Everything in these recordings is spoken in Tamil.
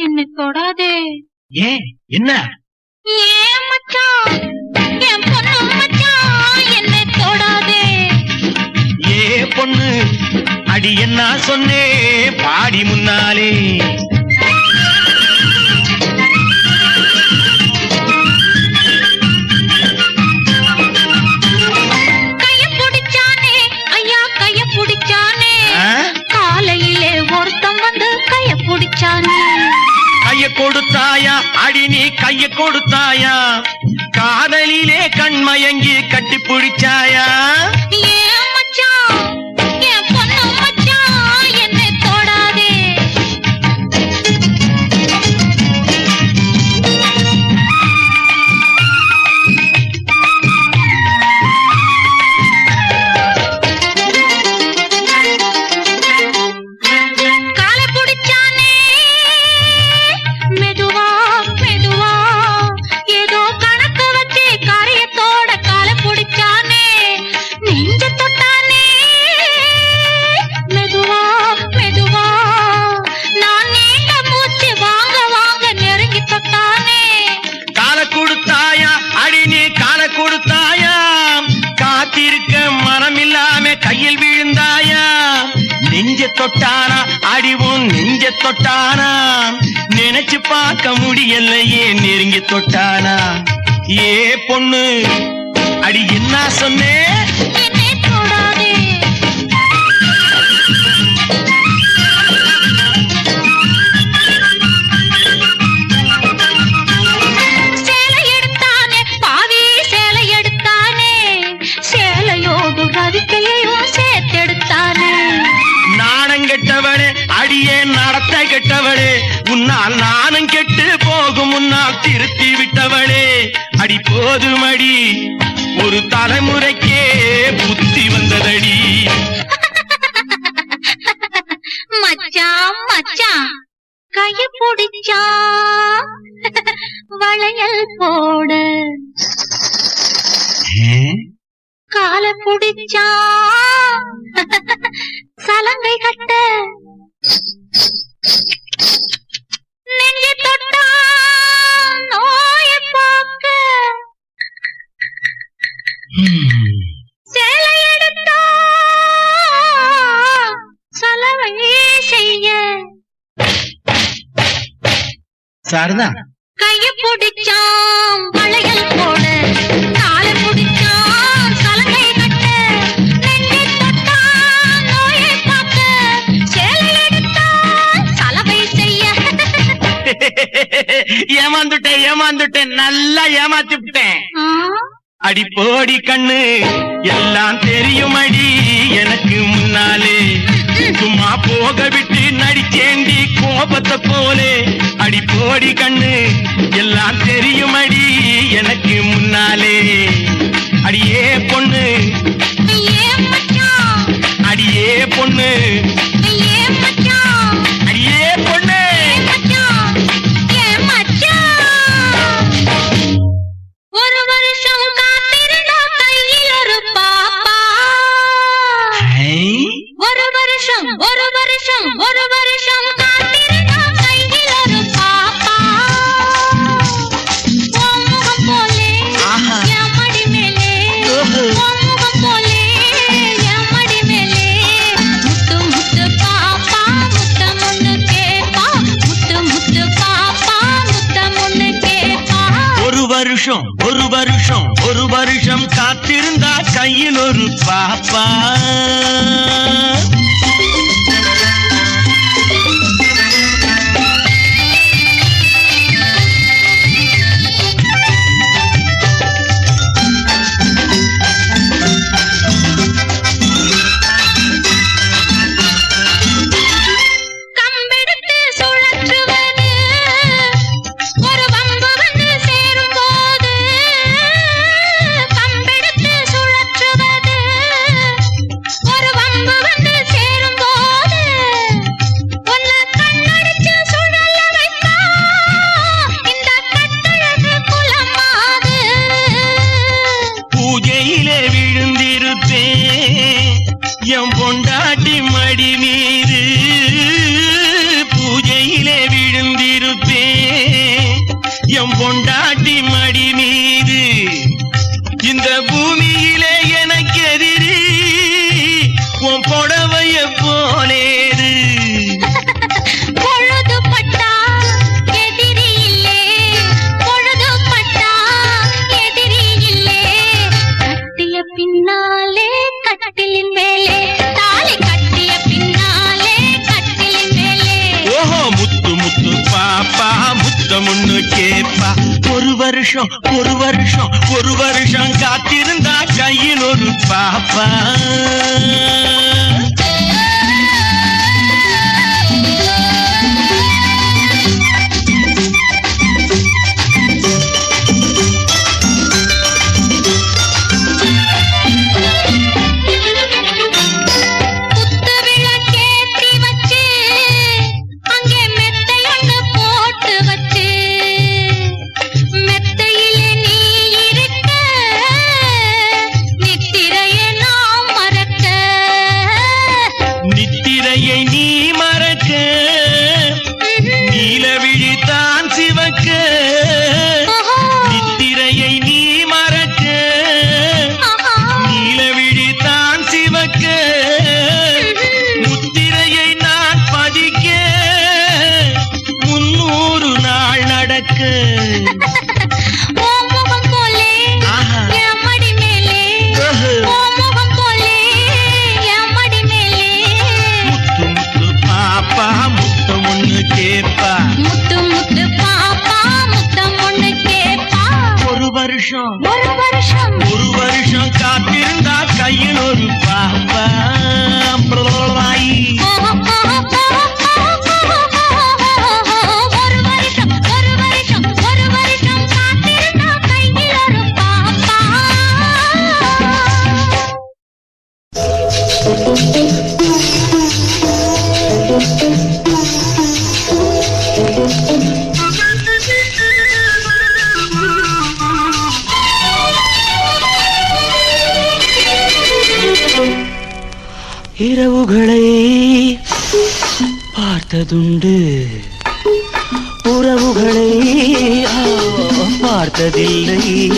என்னை தொடாதே. ஏன்? என்ன? கண்ணிலே கண்மயங்கி கட்டி பிடிச்சாயா? ஏ மச்சான்? தொட்டானா? அடிவும் நெஞ்ச தொட்டானா? நினைச்சு பார்க்க முடியலையே நெருங்கி தொட்டானா? ஏ பொண்ணு அடி என்ன சொன்னே? வளையல் போடு கால புடிச்சா சலங்கை கட்ட நெஞ்சு தொட்டா நோய பார்க்க சாரதா? ஏமாந்துட்டேன் ஏமாந்துட்டேன் நல்லா ஏமாத்தி விட்டேன் அடி போடி கண்ணு எல்லாம் தெரியும் அடி எனக்கு முன்னாலே. சும்மா போக விட்டு நடிச்சேண்டி கோபத்தை போலே. அடி போடி கண்ணு எல்லாம் தெரியும் அடி எனக்கு முன்னாலே. அடியே பொண்ணு. வருஷம் ஒரு வருஷம் ஒரு வருஷம் காத்திருந்தா கையில் ஒரு பாப்பா. பூமியிலே எனக்கு எதிரி உன் புடவைய கட்டிய பின்னாலே கட்டிலின் மேலே தாலி கட்டிய பின்னாலே கட்டிலின் மேலே. ஓஹோ முத்து முத்து பாப்பா முத்தமுன்னு கேப்பா. வருஷம் ஒரு வருஷம் ஒரு வருஷம் காத்திருந்தா கையில் ஒரு பாப்பா. வருஷம். ஒரு வருஷம். ஒரு வருஷம் காத்திருந்தா கையில் ஒரு பாப்பா. இரவுகளை பார்த்ததுண்டு. உறவுகளை பார்த்ததில்லை.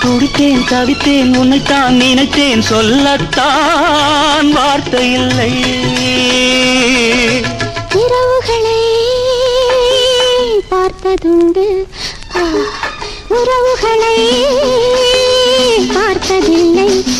துடித்தேன் தவித்தேன் உன்னைத்தான் நினைத்தேன் சொல்லத்தான் வார்த்தை இல்லை. இரவுகளை பார்த்ததுண்டு. உறவுகளை பார்த்ததில்லை.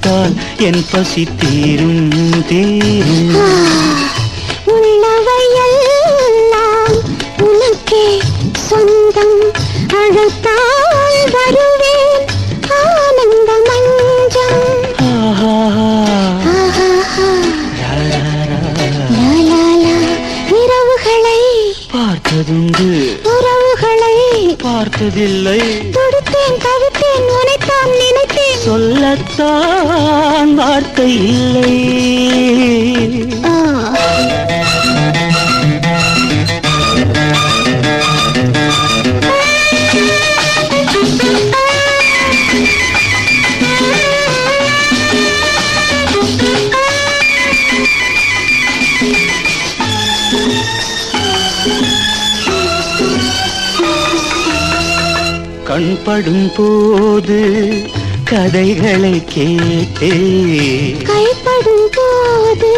இறைத்தால் என் பசி தீரும் தீரும். உள்ளவையெல்லாம் உனக்கே சொந்தம் அழைத்தால் வருவேன். பார்த்ததில்லை. துடித்தேன் தவித்தேன் உனைத்தான் நினைத்தேன். சொல்லத்தான் வார்த்தை இல்லை. ஆ. கண்படும் போது கதைகளை கேட்டே. கைப்படும் போது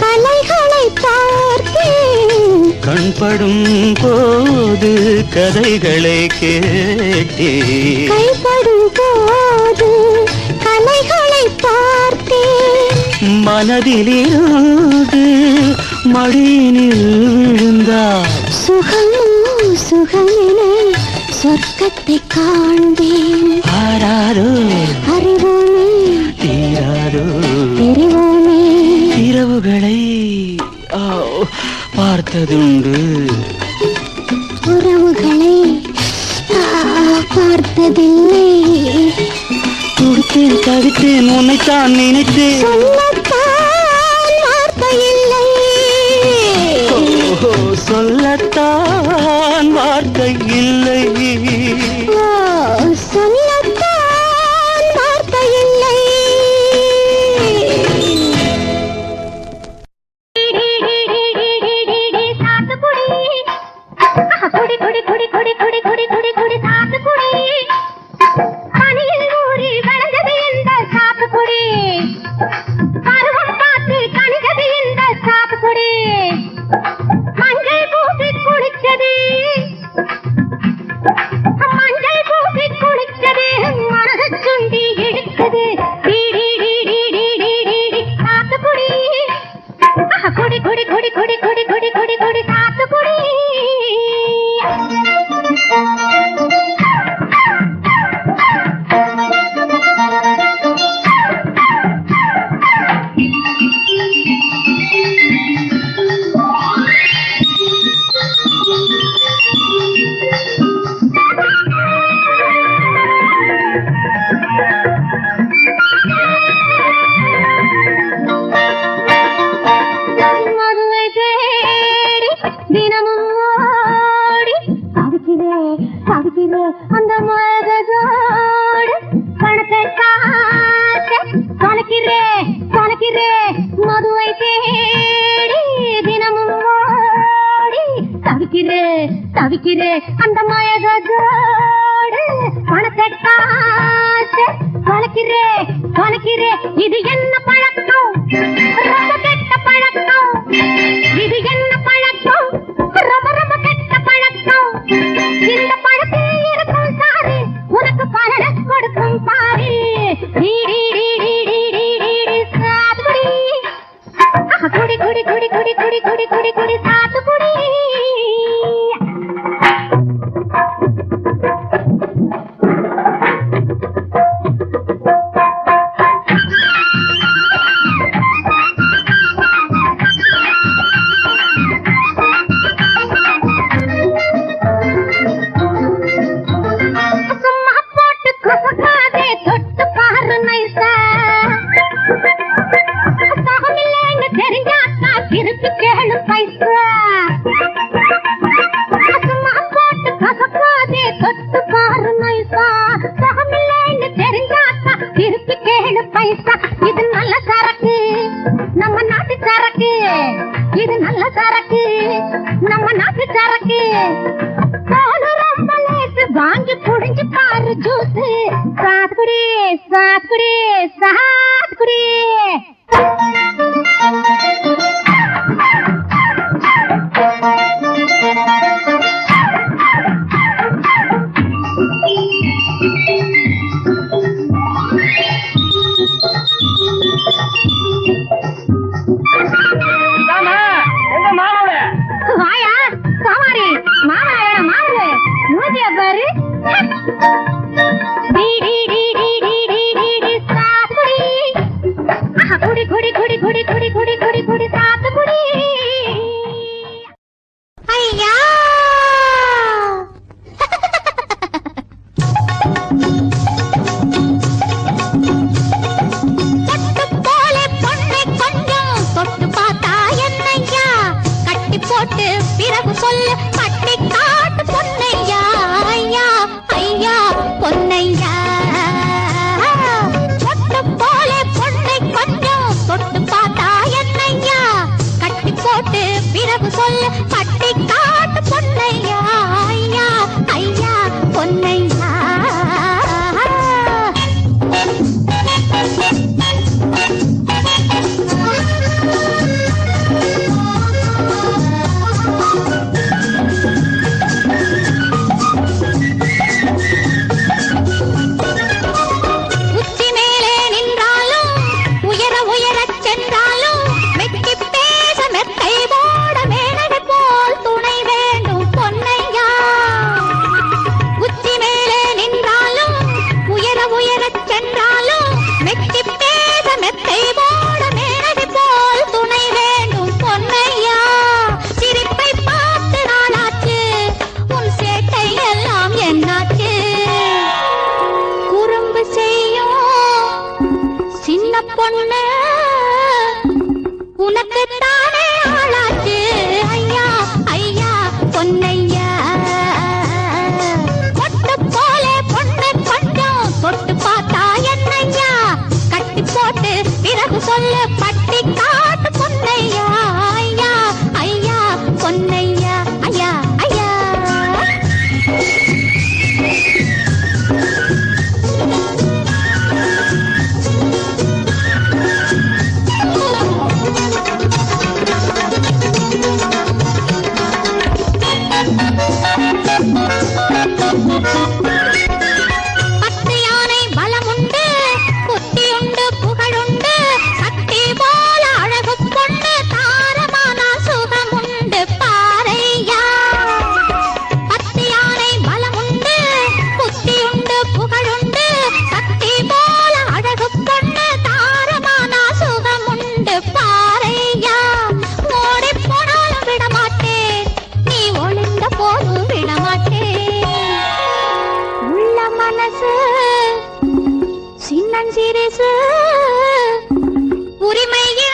கலைகளை பார்த்தேன் கண்படும் போது கதைகளை கேட்டே. கைப்படும் போது கலைகளை பார்த்தேன் மனதிலிருந்து மடியினில் விழுந்தார் சுகமோ சுகமென சொர்க்கத்தை காண்பேன். ஆராரோ? அறிவோமே. தீராரோ? தெரிவோமே. இரவுகளை பார்த்ததுண்டு. உறவுகளை பார்த்ததில்லை. கொடுத்தேன் தவித்தேன் உன்னைத்தான் நினைத்தேன். கணக்கிறே கணக்கிறே இது என்ன பழக்கம்? ரொம்ப கெட்ட பழக்கம். குடி குடி குடி குடி குடி குடி குடி குடி நாட்டு சரக்கு. இது நல்ல சரக்கு. நம்ம நாட்டு சரக்கு. வாங்கி புடிஞ்சு பாரு ஜூஸ். சாத்துக்குடி சாத்துக்குடி சாத்துக்குடி. கண் சிறுசு உரிமையே